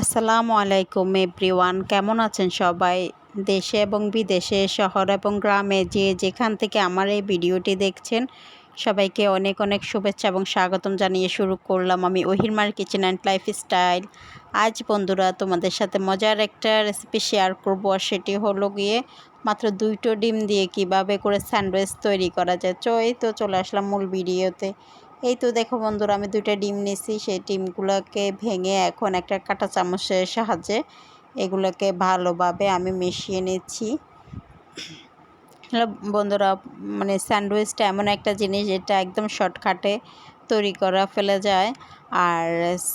আসসালামু আলাইকুম এভরিওয়ান। কেমন আছেন সবাই? দেশে এবং বিদেশে, শহর এবং গ্রামে যে যেখান থেকে আমার এই ভিডিওটি দেখছেন, সবাইকে অনেক অনেক শুভেচ্ছা এবং স্বাগতম জানিয়ে শুরু করলাম আমি ওহিরমার কিচেন অ্যান্ড লাইফ স্টাইল আজ বন্ধুরা, তোমাদের সাথে মজার একটা রেসিপি শেয়ার করব আর সেটি হলো গিয়ে মাত্র দুইটো ডিম দিয়ে কীভাবে করে স্যান্ডউইচ তৈরি করা যায়। এই তো চলে আসলাম মূল ভিডিওতে। এই তো দেখো বন্ধুরা, আমি দুইটা ডিম নিয়েছি। সেই ডিমগুলোকে ভেঙে এখন একটা কাঁটা চামচের সাহায্যে এগুলোকে ভালোভাবে আমি মিশিয়ে নিচ্ছি। বন্ধুরা মানে স্যান্ডউইচটা এমন একটা জিনিস যেটা একদম শর্টকাটে তৈরি করা ফেলে যায়। আর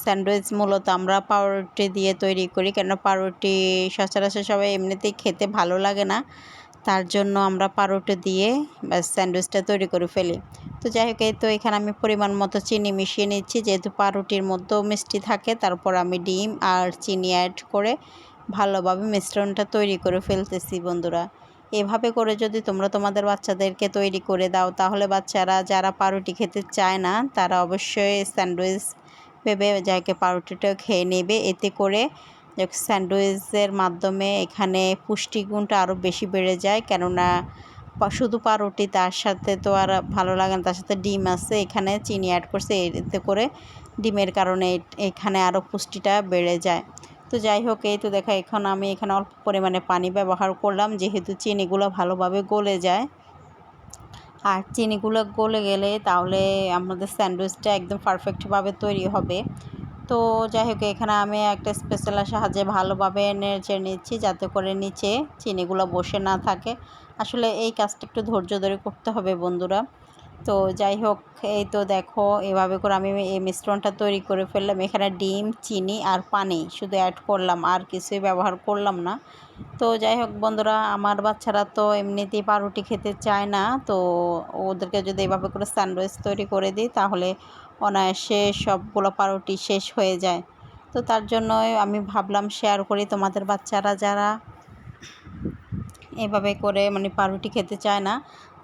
স্যান্ডউইচ মূলত আমরা পাউরুটি দিয়ে তৈরি করি, কেন পাউরুটি সচরাচর সবাই এমনিতেই খেতে ভালো লাগে না। তার জন্য আমরা পাউরুটি দিয়ে স্যান্ডউইচটা তৈরি করে ফেলি। তো যাই হোক, এই তো এখানে আমি পরিমাণ মতো চিনি মিশিয়ে নিচ্ছি। যেহেতু পাউরুটির মধ্যেও মিষ্টি থাকে, তারপর আমি ডিম আর চিনি অ্যাড করে ভালোভাবে মিশ্রণটা তৈরি করে ফেলতেছি বন্ধুরা। এভাবে করে যদি তোমরা তোমাদের বাচ্চাদেরকে তৈরি করে দাও, তাহলে বাচ্চারা, যারা পাউরুটি খেতে চায় না, তারা অবশ্যই স্যান্ডউইচ ভেবে যাকে পাউরুটিটাও খেয়ে নেবে। এতে করে স্যান্ডউইচের মাধ্যমে এখানে পুষ্টিগুণটা আরও বেশি বেড়ে যায়। কেননা শুধু পাউরুটি, তার সাথে তো আর ভালো লাগে না, তার সাথে ডিম আছে, এখানে চিনি অ্যাড করছে, এতে করে ডিমের কারণে এখানে আরও পুষ্টিটা বেড়ে যায়। তো যাই হোক, এই তো দেখা, এখন আমি এখানে অল্প পরিমাণে পানি ব্যবহার করলাম, যেহেতু চিনিগুলো ভালোভাবে গলে যায়। আর চিনিগুলো গলে গেলে তাহলে আমাদের স্যান্ডউইচটা একদম পারফেক্টভাবে তৈরি হবে। তো যাই হোক এখানে আমি একটা স্পেশালের সাহায্যে ভালোভাবে নেড়ে নিচ্ছি, যাতে করে নিচে চিনিগুলো বসে না থাকে। আসলে এই কাজটা একটু ধৈর্য ধরে করতে হবে বন্ধুরা। তো যাই হোক, এই তো দেখো, এভাবে করে আমি এই মিশ্রণটা তৈরি করে ফেললাম। এখানে ডিম, চিনি আর পানি শুধু অ্যাড করলাম, আর কিছুই ব্যবহার করলাম না। তো যাই হোক বন্ধুরা, আমার বাচ্চারা তো এমনিতেই পাউরুটি খেতে চায় না, তো ওদেরকে যদি এভাবে করে স্যান্ডউইচ তৈরি করে দিই, তাহলে অনায়াসে সবগুলো পাউরুটি শেষ হয়ে যায়। তো তার জন্য আমি ভাবলাম শেয়ার করি তোমাদের বাচ্চারা যারা এভাবে করে মানে পাউরুটি খেতে চায় না।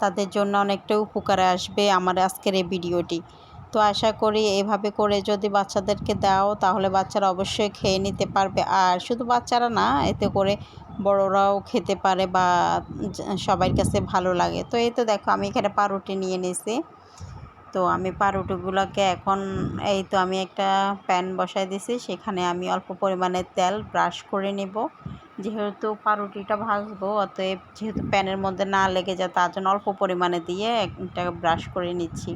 তাদের জন্য অনেকটা উপকারে আসবে আমার আজকের এই ভিডিওটি। তো আশা করি এভাবে করে যদি বাচ্চাদেরকে দাও, তাহলে বাচ্চারা অবশ্যই খেয়ে নিতে পারবে। আর শুধু বাচ্চারা না, এতে করে বড়রাও খেতে পারে বা সবার কাছে ভালো লাগে। তো এই তো দেখো, আমি এখানে পাউরুটি নিয়ে নিয়েছি। তো আমি পাউরুটিগুলোকে এখন, এই তো আমি একটা প্যান বসাই দিছি সেখানে আমি অল্প পরিমাণে তেল ব্রাশ করে নেব। যেহেতু পাউরুটিটা ভাজবো, অতএব যেহেতু প্যানের মধ্যে না লেগে যায়, তার জন্য অল্প পরিমাণে দিয়ে একটা ব্রাশ করে নিচ্ছি।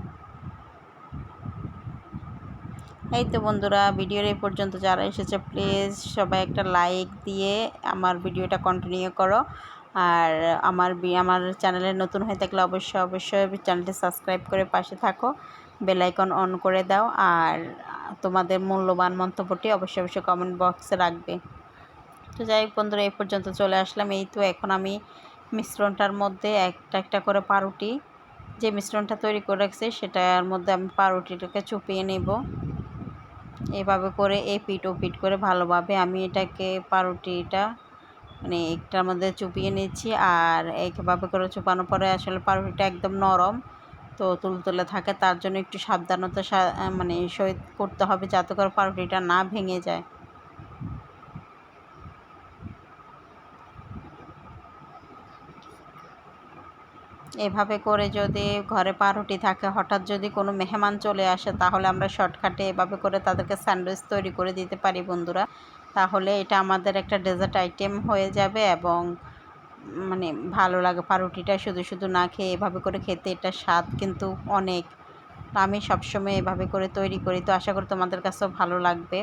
এই তো বন্ধুরা, ভিডিওর এই পর্যন্ত। যারা এসেছে, প্লিজ সবাই একটা লাইক দিয়ে আমার ভিডিওটা কন্টিনিউ করো। আর আমার আমার চ্যানেলে নতুন হয়ে থাকলে অবশ্যই অবশ্যই চ্যানেলটি সাবস্ক্রাইব করে পাশে থাকো। বেলাইকন অন করে দাও। আর তোমাদের মূল্যবান মন্তব্যটি অবশ্যই অবশ্যই কমেন্ট বক্সে রাখবে। তো যাই হোক বন্ধুরা, এই পর্যন্ত চলে আসলাম। এই তো এখন আমি মিশ্রণটার মধ্যে একটা একটা করে পাউরুটি, যে মিশ্রণটা তৈরি করে রাখছে সেটার মধ্যে আমি পাউরুটিটাকে চুপিয়ে নেব। এভাবে করে এই পিট ও পিট করে ভালোভাবে আমি এটাকে পাউরুটিটা মানে একটার মধ্যে চুপিয়ে নিচ্ছি। আর একভাবে করে চুপানোর পরে আসলে পাউরুটিটা একদম নরম তো তুলতুলে থাকে, তার জন্য একটু সাবধানতা মানে সহিত করতে হবে যাতে করে পাউরুটিটা না ভেঙে যায়। এভাবে করে যদি ঘরে পাউরুটি থাকে, হঠাৎ যদি কোনো মেহমান চলে আসে, তাহলে আমরা শর্টকাটে এভাবে করে তাদেরকে স্যান্ডউইচ তৈরি করে দিতে পারি বন্ধুরা। তাহলে এটা আমাদের একটা ডেজার্ট আইটেম হয়ে যাবে এবং মানে ভালো লাগে পাউরুটিটা। শুধু শুধু না খেয়ে এভাবে করে খেতে এটা স্বাদ কিন্তু অনেক। আমি সবসময় এভাবে করে তৈরি করি। তো আশা করি তোমাদের কাছেও ভালো লাগবে।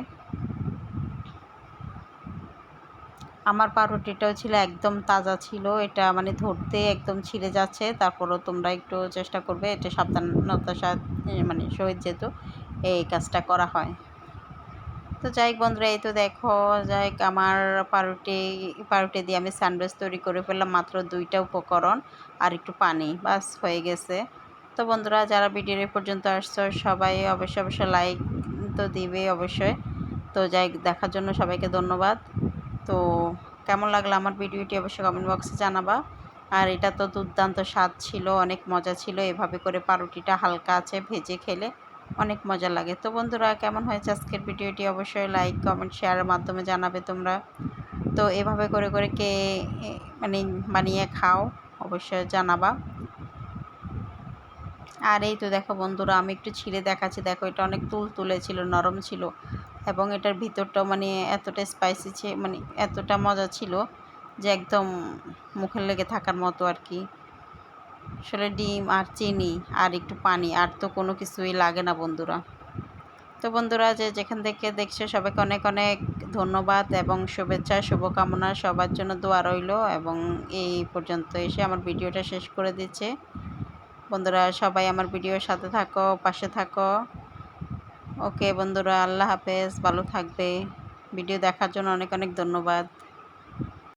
আমার পাউরুটিটাও ছিল একদম তাজা ছিল। এটা মানে ধরতে একদম ছিঁড়ে যাচ্ছে। তারপরও তোমরা একটু চেষ্টা করবে এটা সাবধানতার সাথে মানে সহিত যেহেতু এই কাজটা করা হয়। তো যাই হোক বন্ধুরা, এই তো দেখো, যাই আমার পাউরুটি পাউরুটি দিয়ে আমি স্যান্ডউইচ তৈরি করে ফেললাম মাত্র দুইটা উপকরণ আর একটু পানি, বাস হয়ে গেছে। তো বন্ধুরা, যারা ভিডিওর পর্যন্ত আসছো, সবাই অবশ্যই অবশ্যই লাইক তো দিবে অবশ্যই। তো যাই দেখার জন্য সবাইকে ধন্যবাদ। তো কেমন লাগল আমার ভিডিওটি অবশ্যই কমেন্ট বক্সে জানাবা। আর এটা তো দুর্দান্ত স্বাদ ছিল, অনেক মজা ছিল। এভাবে করে পাউরুটিটা হালকা আছে ভেজে খেলে অনেক মজা লাগে। তো বন্ধুরা, কেমন হয়েছে আজকের ভিডিওটি অবশ্যই লাইক কমেন্ট শেয়ারের মাধ্যমে জানাবে তোমরা। তো এভাবে করে করে কে মানে বানিয়ে খাও অবশ্যই জানাবা। আর এই তো দেখো বন্ধুরা, আমি একটু ছিঁড়ে দেখাচ্ছি। দেখো এটা অনেক তুল তুলে ছিল, নরম ছিল। এবং এটার ভিতরটা মানে এতটা স্পাইসি মানে এতটা মজা ছিল যে একদম মুখে লেগে থাকার মতো আর কি। আসলে ডিম আর চিনি আর একটু পানি আর তো কোনো কিছুই লাগে না বন্ধুরা। তো বন্ধুরা যে যেখান থেকে দেখছে সবাইকে অনেক অনেক ধন্যবাদ এবং শুভেচ্ছা, শুভকামনা, সবার জন্য দোয়া রইল এবং এই পর্যন্ত এসে আমার ভিডিওটা শেষ করে দিচ্ছে। বন্ধুরা সবাই আমার ভিডিওর সাথে থাকো, পাশে থাকো। ওকে বন্ধুরা আল্লাহ হাফেজ ভালো থাকবে। ভিডিও দেখার জন্য অনেক অনেক ধন্যবাদ।